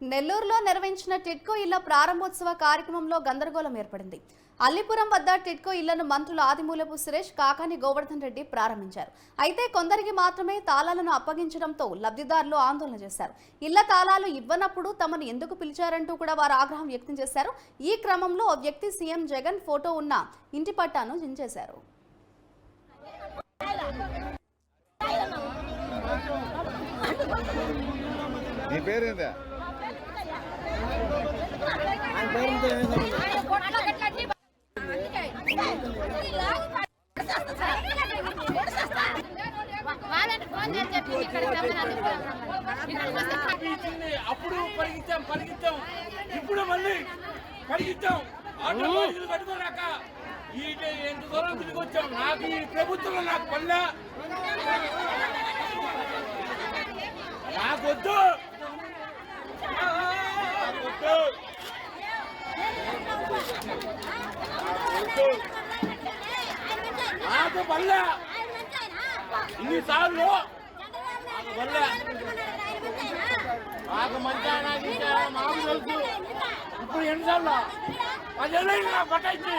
నెల్లూరులో నిర్వహించిన టిట్కో ఇళ్ళ ప్రారంభోత్సవ కార్యక్రమంలో గందరగోళం ఏర్పడింది. అల్లిపురం వద్ద టిట్కో ఇళ్ళను మంత్రులు ఆదిమూలపు సురేష్ కాకాని గోవర్ధన్ రెడ్డి ప్రారంభించారు. అయితే కొందరికి మాత్రమే తాళాలను అప్పగించడంతో లబ్ధిదారులు ఆందోళన చేశారు. ఇళ్ళ తాళాలు ఇవ్వనప్పుడు తమను ఎందుకు పిలిచారంటూ కూడా వారు ఆగ్రహం వ్యక్తం చేశారు. ఈ క్రమంలో ఓ వ్యక్తి సీఎం జగన్ ఫోటో ఉన్న ఇంటి పట్టాను చించేశారు నీ పేరేందా? అప్పుడు పరిగించాం పరిగించాం ఇప్పుడు మళ్ళీ పరిగించాం కట్టుకోరాక ఈ ఎంత దూరం తిరిగి వచ్చాం నాకు ఈ ప్రభుత్వంలో నాకు పల్లె నాకొద్దు. నాకొద్దు. నాకు పల్లె ఇన్నిసార్లు నాకు పల్లె నాకు మంచి నాకు ఇంకా మాకు తెలుసు. ఇప్పుడు ఎన్నిసార్లు? పదేళ్ళు నాకు పట్టాయించి